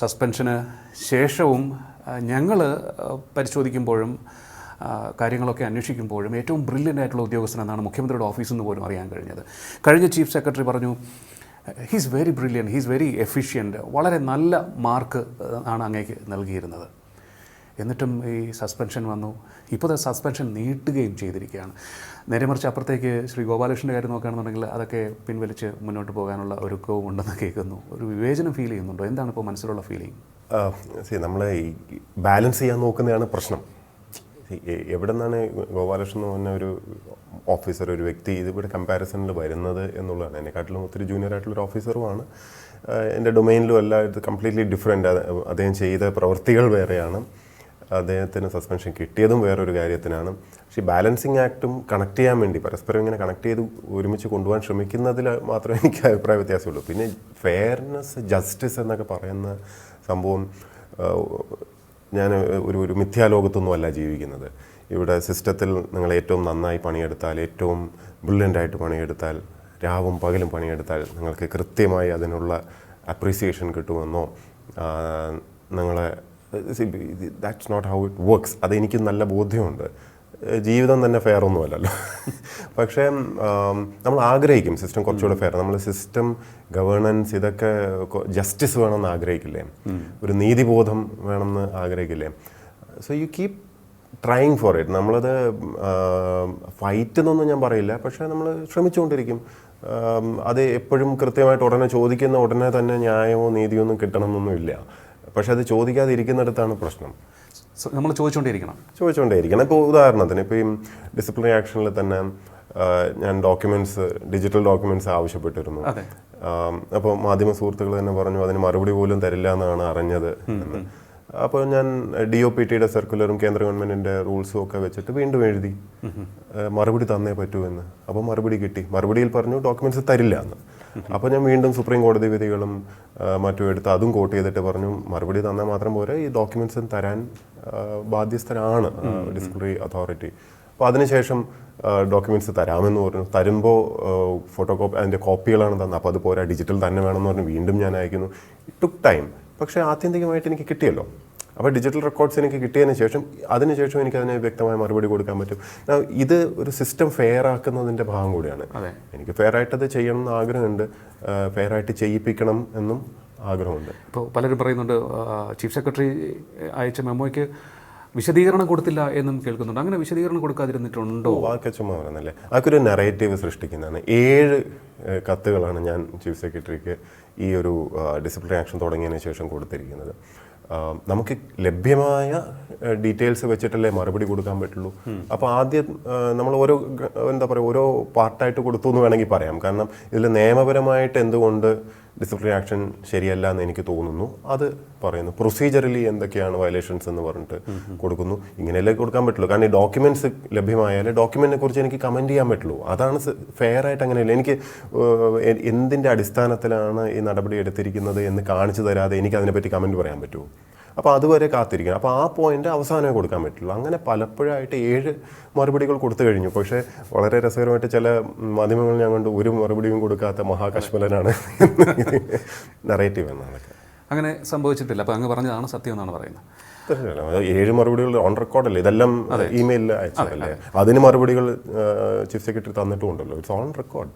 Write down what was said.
സസ്പെൻഷന് ശേഷവും ഞങ്ങൾ പരിശോധിക്കുമ്പോഴും കാര്യങ്ങളൊക്കെ അന്വേഷിക്കുമ്പോഴും ഏറ്റവും ബ്രില്യന്റ് ആയിട്ടുള്ള ഉദ്യോഗസ്ഥൻ എന്നാണ് മുഖ്യമന്ത്രിയുടെ ഓഫീസിൽ നിന്ന് പോലും അറിയാൻ കഴിഞ്ഞത്. കഴിഞ്ഞ ചീഫ് സെക്രട്ടറി പറഞ്ഞു he's very brilliant he's very efficient വളരെ നല്ല മാർക്ക് ആണ് അങ്ങേക്ക് നൽകിയിരുന്നത്. എന്നിട്ടും ഈ സസ്പെൻഷൻ വന്നു. ഇപ്പോൾ സസ്പെൻഷൻ നീട്ടുകയും ചെയ്തിരിക്കുകയാണ്. നേരെ മറിച്ച് അപ്പുറത്തേക്ക് ശ്രീ ഗോപാലകൃഷ്ണന്റെ കാര്യം നോക്കുകയാണെന്നുണ്ടെങ്കിൽ അതൊക്കെ പിൻവലിച്ച് മുന്നോട്ട് പോകാനുള്ള ഒരുക്കവും ഉണ്ടെന്ന് കേൾക്കുന്നു. ഒരു വിവേചനം ഫീൽ ചെയ്യുന്നുണ്ടോ? എന്താണ് ഇപ്പോൾ മനസ്സിലുള്ള ഫീലിംഗ് സി നമ്മൾ ഈ ബാലൻസ് ചെയ്യാൻ നോക്കുന്നതാണ് പ്രശ്നം. എവിടെ നിന്നാണ് ഗോപാലകൃഷ്ണൻ എന്ന് പറഞ്ഞ ഒരു ഓഫീസർ ഒരു വ്യക്തി ഇതിവിടെ കമ്പാരിസണിൽ വരുന്നത് എന്നുള്ളതാണ്. എന്നെക്കാട്ടിലും ഒത്തിരി ജൂനിയർ ആയിട്ടുള്ള ഒരു ഓഫീസറുമാണ് എന്റെ ഡൊമൈനിലും അല്ല ഇത് കംപ്ലീറ്റ്ലി ഡിഫറെന്റ് അദ്ദേഹം ചെയ്ത പ്രവൃത്തികൾ വേറെയാണ്. അദ്ദേഹത്തിന് സസ്പെൻഷൻ കിട്ടിയതും വേറൊരു കാര്യത്തിനാണ്. പക്ഷേ ബാലൻസിങ് ആക്റ്റും കണക്ട് ചെയ്യാൻ വേണ്ടി പരസ്പരം ഇങ്ങനെ കണക്ട് ചെയ്ത് ഒരുമിച്ച് കൊണ്ടുപോകാൻ ശ്രമിക്കുന്നതിൽ മാത്രമേ എനിക്ക് അഭിപ്രായ വ്യത്യാസമുള്ളൂ. പിന്നെ ഫെയർനെസ് ജസ്റ്റിസ് എന്നൊക്കെ പറയുന്ന സംഭവം ഞാൻ ഒരു ഒരു മിഥ്യാലോകത്തൊന്നും അല്ല ജീവിക്കുന്നത്. ഇവിടെ സിസ്റ്റത്തിൽ നിങ്ങൾ ഏറ്റവും നന്നായി പണിയെടുത്താൽ ഏറ്റവും ബ്രില്യന്റായിട്ട് പണിയെടുത്താൽ രാവും പകലും പണിയെടുത്താൽ നിങ്ങൾക്ക് കൃത്യമായി അതിനുള്ള അപ്രീസിയേഷൻ കിട്ടുമെന്നോ ആ, that's not how it works അതെനിക്ക് നല്ല ബോധ്യമുണ്ട്. ജീവിതം തന്നെ ഫെയർ ഒന്നുമല്ലല്ലോ പക്ഷേ നമ്മൾ ആഗ്രഹിക്കും സിസ്റ്റം കുറച്ചുകൂടെ ഫെയർ നമ്മൾ സിസ്റ്റം ഗവേണൻസ് ഇതൊക്കെ ജസ്റ്റിസ് വേണമെന്ന് ആഗ്രഹിക്കില്ലേ? ഒരു നീതിബോധം വേണമെന്ന് ആഗ്രഹിക്കില്ലേ? So you keep trying for it നമ്മളത് ഫൈറ്റ് എന്നൊന്നും ഞാൻ പറയില്ല. പക്ഷേ നമ്മൾ ശ്രമിച്ചുകൊണ്ടിരിക്കും. അത് എപ്പോഴും കൃത്യമായിട്ട് ഉടനെ ചോദിക്കുന്ന ഉടനെ തന്നെ ന്യായമോ നീതിയോ ഒന്നും കിട്ടണമെന്നൊന്നുമില്ല. പക്ഷെ അത് ചോദിക്കാതിരിക്കുന്നിടത്താണ് പ്രശ്നം. നമ്മൾ ചോദിച്ചുകൊണ്ടേയിരിക്കണം ചോദിച്ചുകൊണ്ടേയിരിക്കണം ഇപ്പോൾ ഉദാഹരണത്തിന് ഇപ്പോൾ ഈ ഡിസിപ്ലിനറി ആക്ഷനിൽ തന്നെ ഞാൻ ഡോക്യുമെന്റ്സ് ഡിജിറ്റൽ ഡോക്യുമെന്റ്സ് ആവശ്യപ്പെട്ടിരുന്നു. അപ്പോൾ മാധ്യമ സുഹൃത്തുക്കൾ തന്നെ പറഞ്ഞു അതിന് മറുപടി പോലും തരില്ല എന്നാണ് അറിഞ്ഞത്. എന്ന് അപ്പോൾ ഞാൻ ഡി ഒ പി ടിയുടെ സർക്കുലറും കേന്ദ്ര ഗവൺമെന്റിന്റെ റൂൾസും ഒക്കെ വെച്ചിട്ട് വീണ്ടും എഴുതി. മറുപടി തന്നേ പറ്റൂ എന്ന്. അപ്പോൾ മറുപടി കിട്ടി. മറുപടിയിൽ പറഞ്ഞു ഡോക്യുമെന്റ്സ് തരില്ല എന്ന്. അപ്പോൾ ഞാൻ വീണ്ടും സുപ്രീം കോടതി വിധികളും മറ്റും എടുത്ത് അതും കോട്ട് ചെയ്തിട്ട് പറഞ്ഞു മറുപടി തന്നാൽ മാത്രം പോരെ ഈ ഡോക്യുമെന്റ്സ് തരാൻ ബാധ്യസ്ഥരാണ് ഡിസിപ്ലിനറി അതോറിറ്റി അപ്പോൾ അതിനുശേഷം ഡോക്യുമെന്റ്സ് തരാമെന്ന് പറഞ്ഞു. തരുമ്പോൾ ഫോട്ടോ കോപ്പി അതിന്റെ കോപ്പികളാണ് തന്നത്. അപ്പോൾ അത് പോരാ ഡിജിറ്റൽ തന്നെ വേണമെന്ന് പറഞ്ഞു. വീണ്ടും ഞാൻ അയക്കുന്നു. ഇറ്റ് ടുക്ക് ടൈം പക്ഷേ ആത്യന്തികമായിട്ട് എനിക്ക് കിട്ടിയല്ലോ. അപ്പോൾ ഡിജിറ്റൽ റെക്കോർഡ്സ് എനിക്ക് കിട്ടിയതിന് ശേഷം അതിനുശേഷം എനിക്ക് അതിനെ വ്യക്തമായ മറുപടി കൊടുക്കാൻ പറ്റും. ഇത് ഒരു സിസ്റ്റം ഫെയർ ആക്കുന്നതിന്റെ ഭാഗം കൂടിയാണ്. എനിക്ക് ഫെയർ ആയിട്ട് അത് ചെയ്യണം എന്ന് ആഗ്രഹമുണ്ട്. ഫെയർ ആയിട്ട് ചെയ്യിപ്പിക്കണം എന്നും ആഗ്രഹമുണ്ട്. ഇപ്പോൾ പലരും പറയുന്നുണ്ട് ചീഫ് സെക്രട്ടറി അയച്ച മെമ്മോയ്ക്ക് വിശദീകരണം കൊടുത്തില്ല എന്നും കേൾക്കുന്നുണ്ട്. അങ്ങനെ വിശദീകരണം കൊടുക്കാതിരുന്നിട്ടുണ്ടോ? വാക്ക ചുമ്മാ പറയുന്നല്ലേ അതൊക്കെ ഒരു നെറേറ്റീവ് സൃഷ്ടിക്കുന്നതാണ്. ഏഴ് കത്തുകളാണ് ഞാൻ ചീഫ് സെക്രട്ടറിക്ക് ഈ ഒരു ഡിസിപ്ലിനറി ആക്ഷൻ തുടങ്ങിയതിന് ശേഷം കൊടുത്തിരിക്കുന്നത്. നമുക്ക് ലഭ്യമായ ഡീറ്റെയിൽസ് വെച്ചിട്ടല്ലേ മറുപടി കൊടുക്കാൻ പറ്റുള്ളൂ. അപ്പോൾ ആദ്യം നമ്മൾ ഓരോ എന്താ പറയുക ഓരോ പാർട്ടായിട്ട് കൊടുത്തു എന്ന് വേണമെങ്കിൽ പറയാം. കാരണം ഇതിൽ നിയമപരമായിട്ട് എന്തുകൊണ്ട് ഡിസിപ്ലിനറി ആക്ഷൻ ശരിയല്ല എന്ന് എനിക്ക് തോന്നുന്നു. അത് പറയുന്നു. പ്രൊസീജിയറലി എന്തൊക്കെയാണ് വയലേഷൻസ് എന്ന് പറഞ്ഞിട്ട് കൊടുക്കുന്നു. ഇങ്ങനെയല്ലേ കൊടുക്കാൻ പറ്റുള്ളൂ. കാരണം ഈ ഡോക്യുമെന്റ്സ് ലഭ്യമായാലേ ഡോക്യുമെന്റിനെ കുറിച്ച് എനിക്ക് കമന്റ് ചെയ്യാൻ പറ്റുള്ളൂ. അതാണ് ഫെയർ ആയിട്ട് അങ്ങനെയല്ല. എനിക്ക് എന്തിന്റെ അടിസ്ഥാനത്തിലാണ് ഈ നടപടി എടുത്തിരിക്കുന്നത് എന്ന് കാണിച്ചു തരാതെ എനിക്ക് അതിനെപ്പറ്റി കമന്റ് പറയാൻ പറ്റുമോ? അപ്പോൾ അതുവരെ കാത്തിരിക്കണം. അപ്പോൾ ആ പോയിന്റ് അവസാനമേ കൊടുക്കാൻ പറ്റുള്ളൂ. അങ്ങനെ പലപ്പോഴായിട്ട് ഏഴ് മറുപടികൾ കൊടുത്തു കഴിഞ്ഞു. പക്ഷേ വളരെ രസകരമായിട്ട് ചില മാധ്യമങ്ങൾ ഞാൻ കണ്ടു ഒരു മറുപടിയും കൊടുക്കാത്ത മഹാകശ്മലനാണ് നറേറ്റീവ് എന്നാണ് അങ്ങനെ സംഭവിച്ചിട്ടില്ല. അപ്പോൾ അങ്ങ് പറഞ്ഞതാണ് സത്യം എന്നാണ് പറയുന്നത്. ഏഴ് മറുപടികൾ ഓൺ റെക്കോർഡല്ലേ ഇതെല്ലാം ഇമെയിലിൽ അയച്ചതല്ലേ? അതിന് മറുപടികൾ chief secretary തന്നിട്ടുമുണ്ടല്ലോ. It's on record